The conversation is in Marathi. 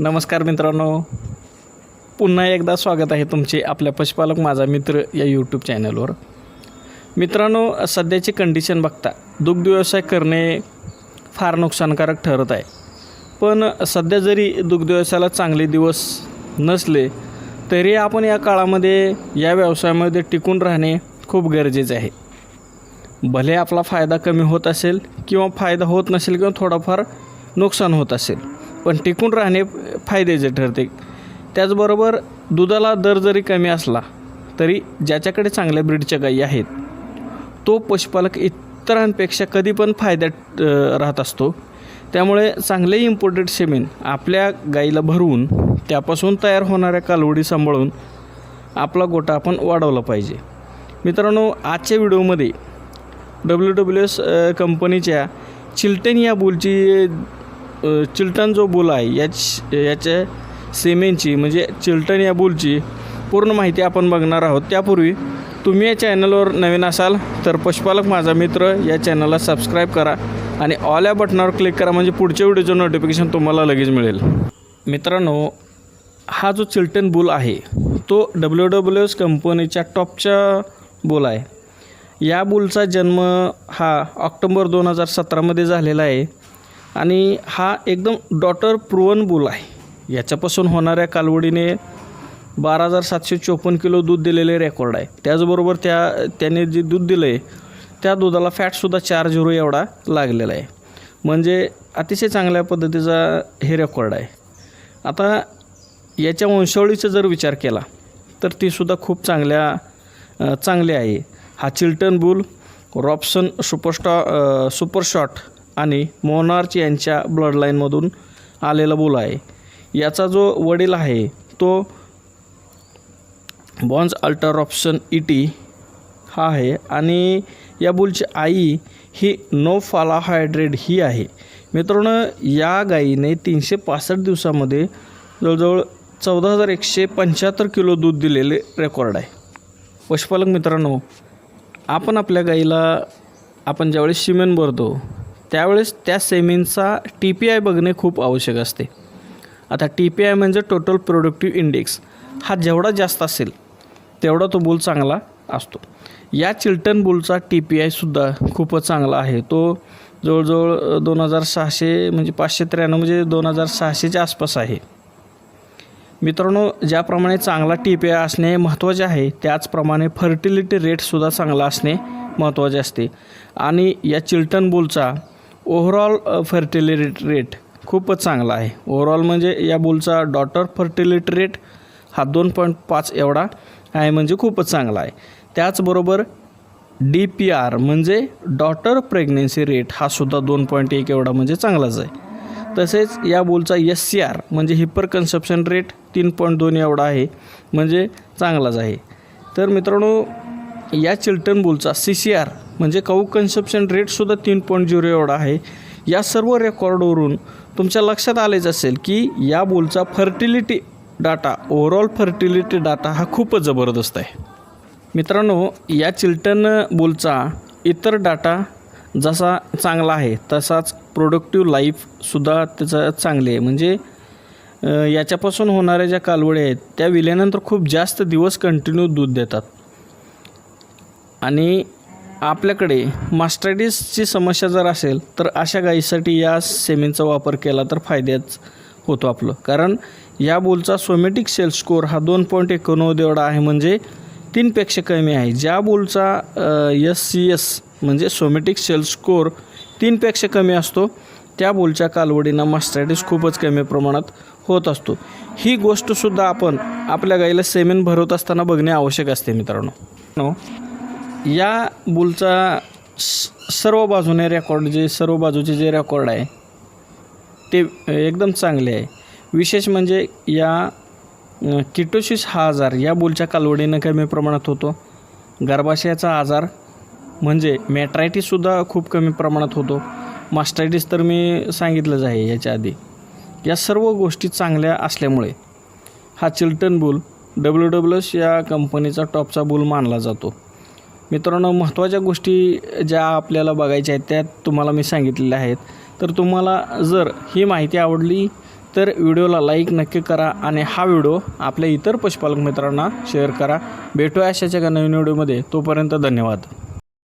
नमस्कार मित्रांनो. पुन्हा एकदा स्वागत आहे तुमचे आपल्या पशुपालक माझा मित्र या यूट्यूब चॅनलवर मित्रांनो सध्याची कंडिशन बघता दुग्ध व्यवसाय करणे फार नुकसानकारक ठरत आहे. पण सध्या जरी दुग्ध व्यवसायाला चांगले दिवस नसले तरी आपण या काळामध्ये या व्यवसायामध्ये टिकून राहणे खूप गरजेचे आहे. भले आपला फायदा कमी होत असेल किंवा फायदा होत नसेल किंवा थोडाफार नुकसान होत असेल पण टिकून राहणे फायद्याचे ठरते. त्याचबरोबर दुधाला दर जरी कमी असला तरी ज्याच्याकडे चांगल्या ब्रीडच्या गायी आहेत तो पशुपालक इतरांपेक्षा कधी पण फायद्यात राहत असतो. त्यामुळे चांगले इम्पोर्टेड सेमेन आपल्या गाईला भरवून त्यापासून तयार होणाऱ्या कालवडी सांभाळून आपला गोटा आपण वाढवला पाहिजे. मित्रांनो आजच्या व्हिडिओमध्ये डब्ल्यू डब्ल्यू एस कंपनीच्या चिल्टेन या बुलची चिल्टन जो बुल आहे याच याच्या सेमेंची म्हणजे चिल्टन या बुलची पूर्ण माहिती आपण बघणार आहोत. त्यापूर्वी तुम्ही या चॅनलवर नवीन असाल तर पशुपालक माझा मित्र या चॅनलला सबस्क्राईब करा आणि ऑल या बटनावर क्लिक करा म्हणजे पुढच्या व्हिडिओचं नोटिफिकेशन तुम्हाला लगेच मिळेल. मित्रांनो हा जो चिल्टन बुल आहे तो डब्ल्यू डब्ल्यू एस कंपनीच्या टॉपच्या बुल आहे. या बुलचा जन्म हा ऑक्टोबर दोन हजार सतरामध्ये झालेला आहे. आणि हा एकदम डॉटर प्रुवन बुल आहे. याच्यापासून होणाऱ्या कालवडीने बारा हजार सातशे चोपन्न किलो दूध दिलेले रेकॉर्ड आहे. त्याचबरोबर त्या त्याने जे दूध दिलं आहे त्या दुधाला फॅटसुद्धा चार झिरो एवढा लागलेला आहे. म्हणजे अतिशय चांगल्या पद्धतीचा हे रेकॉर्ड आहे. आता याच्या वंशावळीचा जर विचार केला तर तीसुद्धा खूप चांगल्या चांगली आहे. हा चिल्टन बुल रॉप्सन सुपरस्टॉ सुपरशॉट आणि मोनार्च यांच्या ब्लडलाईनमधून आलेला बुल आहे. याचा जो वडील आहे तो बॉन्स अल्टर ऑप्शन इटी हा आहे आणि या बुलची आई ही नो फाला हायड्रेड ही आहे. मित्रांनो या गाईने तीनशे पासष्ट दिवसामध्ये जवळजवळ चौदा हजार एकशे पंच्याहत्तर किलो दूध दिलेले रेकॉर्ड आहे. पशुपालक मित्रांनो आपण आपल्या गाईला आपण ज्यावेळेस शिमेन भरतो त्यावेळेस त्या सेमींचा टी पी आय बघणे खूप आवश्यक असते. आता टी पी आय म्हणजे टोटल प्रोडक्टिव्ह इंडेक्स हा जेवढा जास्त असेल तेवढा तो बुल चांगला असतो. या चिल्टन बुलचा टी पी आयसुद्धा खूपच चांगला आहे. तो जवळजवळ दोन हजार सहाशे म्हणजे पाचशे त्र्याण्णव म्हणजे दोन हजार सहाशेच्या आसपास आहे. मित्रांनो ज्याप्रमाणे चांगला टी पी आय असणे महत्त्वाचे आहे त्याचप्रमाणे फर्टिलिटी रेटसुद्धा चांगला असणे महत्त्वाचे असते. आणि या चिल्टन बुलचा ओव्हरऑल फर्टिलिटी रेट खूपच चांगला आहे. ओव्हरऑल म्हणजे या बुलचा डॉटर फर्टिलिटी रेट हा दोन पॉईंट पाच एवढा आहे म्हणजे खूपच चांगला आहे. त्याचबरोबर डी पी आर म्हणजे डॉटर प्रेग्नेन्सी रेट हा सुद्धा दोन पॉईंट एक एवढा म्हणजे चांगलाच आहे. तसेच या बुलचा एस सी आर म्हणजे हिपर कन्सप्शन रेट तीन पॉईंट दोन एवढा आहे म्हणजे चांगलाच आहे. तर मित्रांनो या चिल्टन बुलचा सी सी आर म्हणजे काऊ कन्सप्शन रेटसुद्धा तीन पॉईंट झिरो एवढा आहे. या सर्व रेकॉर्डवरून तुमच्या लक्षात आलेच असेल की या बोलचा fertility data overall fertility data हा खूपच जबरदस्त आहे. मित्रांनो या चिल्टन बोलचा इतर डाटा जसा चांगला आहे तसाच प्रोडक्टिव्ह लाईफसुद्धा त्याचा चांगली आहे. म्हणजे याच्यापासून होणाऱ्या ज्या कालवडी आहेत त्या विल्यानंतर खूप जास्त दिवस कंटिन्यू दूध देतात. आणि आपल्याकडे मास्टायटिसची समस्या जर असेल तर अशा गायीसाठी या सेमेनचा वापर केला तर फायद्याच होतो आपलं. कारण या बोलचा सोमॅटिक सेल स्कोअर हा दोन पॉईंट एकोणनव्वद एवढा आहे म्हणजे तीनपेक्षा कमी आहे. ज्या बोलचा एस सी एस म्हणजे सोमॅटिक सेल स्कोअर तीनपेक्षा कमी असतो त्या बोलच्या कालवडींना मास्टायटिस खूपच कमी प्रमाणात होत असतो. ही गोष्टसुद्धा आपण आपल्या गाईला सेमेन भरवत असताना बघणे आवश्यक असते मित्रांनो. या बुलचा स- सर्व बाजूने रेकॉर्ड जे सर्व बाजूचे जे रेकॉर्ड आहे ते एकदम चांगले आहे. विशेष म्हणजे या किटोसिस हा आजार या बुलच्या कालवडीनं कमी प्रमाणात होतो. गर्भाशयाचा आजार म्हणजे मॅट्रायटीसुद्धा खूप कमी प्रमाणात होतो. मास्टायटीस तर मी सांगितलंच आहे याच्या आधी. या सर्व गोष्टी चांगल्या असल्यामुळे हा Chilton bull W W S या कंपनीचा टॉपचा बुल मानला जातो. मित्रांनो महत्त्वाच्या गोष्टी ज्या आपल्याला बघायच्या आहेत त्या तुम्हाला मी सांगितलेल्या आहेत. तर तुम्हाला जर ही माहिती आवडली तर व्हिडिओला लाईक नक्की करा आणि हा व्हिडिओ आपल्या इतर पशुपालक मित्रांना शेअर करा. भेटूया अशाच्या एका नवीन व्हिडिओमध्ये. तोपर्यंत धन्यवाद.